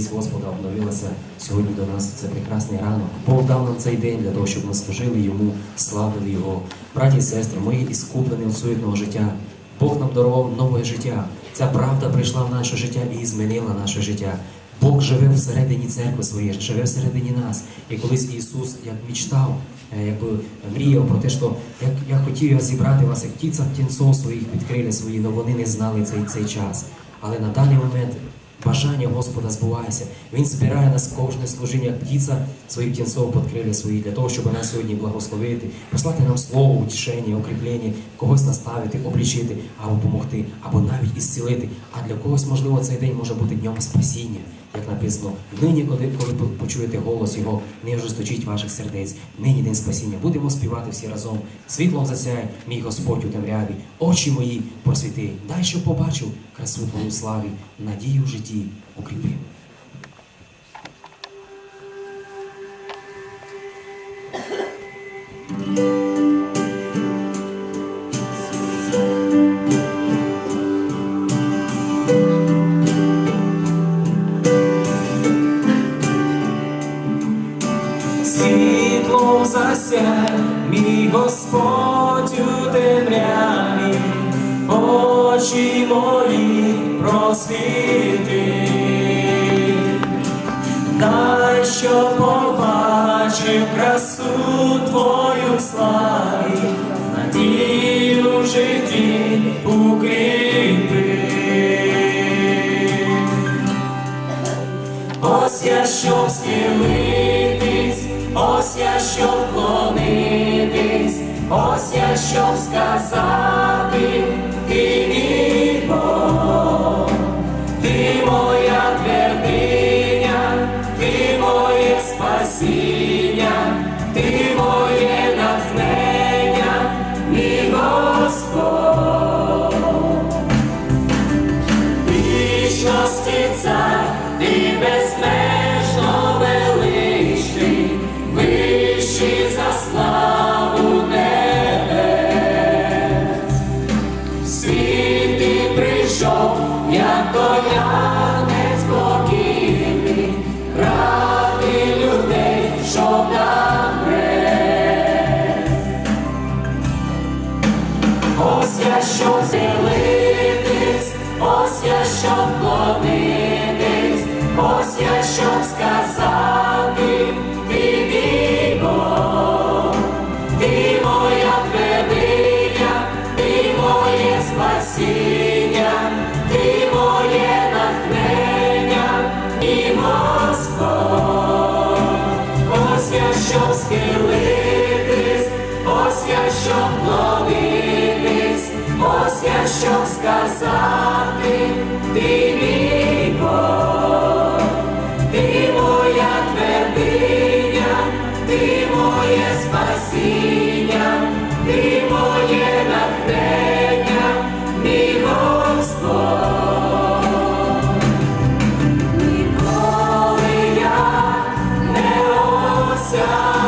милість Господа обновилася сьогодні до нас. Це прекрасний ранок. Бог дав нам цей день для того, щоб ми служили йому, славили Його. Браті і сестри, ми іскуплені від суетного життя. Бог нам дарував нове життя. Ця правда прийшла в наше життя і змінила наше життя. Бог живе всередині церкви своєї, живе всередині нас. І колись Ісус як мечтав, е, якби мріяв про те, що як я хотів зібрати вас, як птиця птінцов своїх відкрили свої, але вони не знали цей, цей час. Але на даний момент бажання Господа збувається. Він збирає нас кожне служіння, як птиця своїх під крилі свої, для того, щоб нас сьогодні благословити, послати нам слово, утішення, укріплення, когось наставити, облічити або допомогти, або навіть ісцілити. А для когось, можливо, цей день може бути днем спасіння, як написано. Нині, коли, коли почуєте голос Його, не ожесточіть ваших сердець. Нині день спасіння. Будемо співати всі разом. Світлом засяє мій Господь у темряві, очі мої просвіти. Дай, щоб побачив красу твою славі, надію в житті укріпив. Темряві, очі мої просвіти. Дай, що побачив красу Твою в славі, надію в житті укріпи. Ось я щоб схилитись, ось я щоб вклонитись, ось я щоб сказати, ти мій Бог, ти мій щоб сказати, ти мій ти моя твердиня, ти моє спасіння, ти моє натхнення, і Господь. Ось щоб схилитись, ось я щоб я щоб сказати, ти моє натхнення, мій Господь. Ніколи я не осягну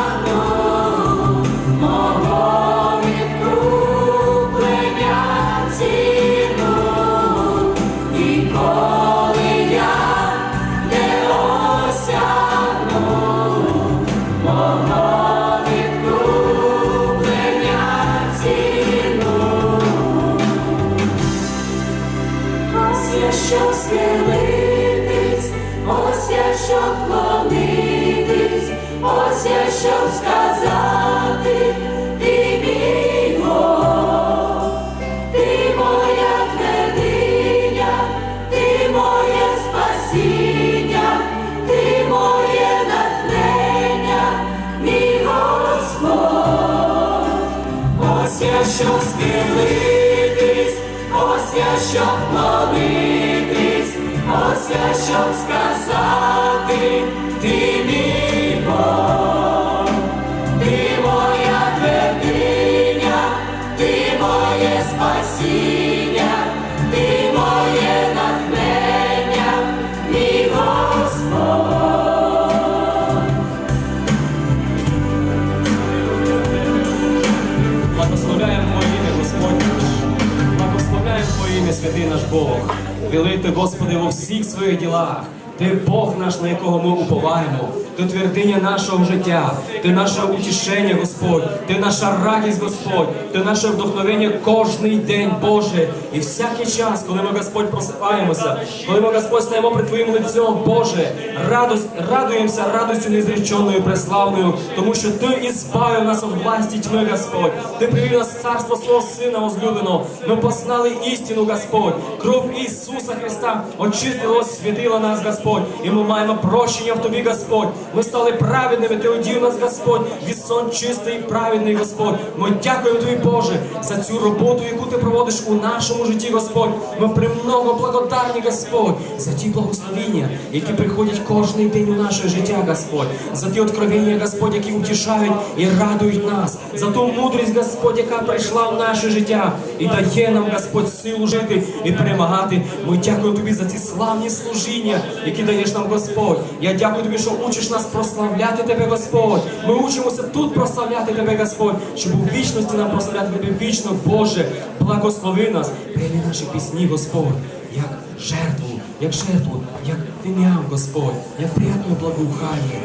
Ось я щоб схилитись, ось я щоб вклонитись, ось я щоб сказати, ти мій Бог, ти моя твердиня, ти моє спасіння, ти моє натхнення, мій Господь. Ось я щоб схилитись, ось я щоб молитись, ось я щоб сказати, ти ім'я, святий наш Бог. Велити, Господи, во всіх своїх ділах. Ти Бог наш, на якого ми уповаємо. Ти твердиня нашого життя, ти наше утішення, Господь, ти наша радість, Господь, ти наше вдохновення кожний день, Боже. І всякий час, коли ми, Господь, просипаємося, коли ми, Господь, стаємо при Твоїм лицем, Боже, радость, радуємося радостю незреченою, преславною, тому що Ти ізбавив нас від власті тьми, Господь. Ти привів нас царство свого Сина возлюбленого. Ми познали істину, Господь. Кров Ісуса Христа очистила, освятила нас, Господь. І ми маємо прощення в Тобі, Господь. Ми стали праведними, Ти одів нас, Господь. Вісон чистий і праведний, Господь. Ми дякуємо Тобі, Боже, за цю роботу, яку ти проводиш у нашому житті, Господь. Ми премного благодарні, Господь, за ті благословіння, які приходять кожний день у наше життя, Господь, за ті откровення, Господь, які утішають і радують нас, за ту мудрість, Господь, яка прийшла в наше життя і дає нам, Господь, силу жити і перемагати. Ми дякуємо Тобі за ці славні служіння, які даєш нам, Господь. Я дякую Тобі, що учиш нас прославляти Тебе, Господь. Ми учимося тут прославляти Тебе, Господь, щоб у вічності нам прославляти Тебе вічно, Боже. Благослови нас, прийми наші пісні, Господь, як жертву, як жертву, як фім'ям, Господь, як приятне благоухання.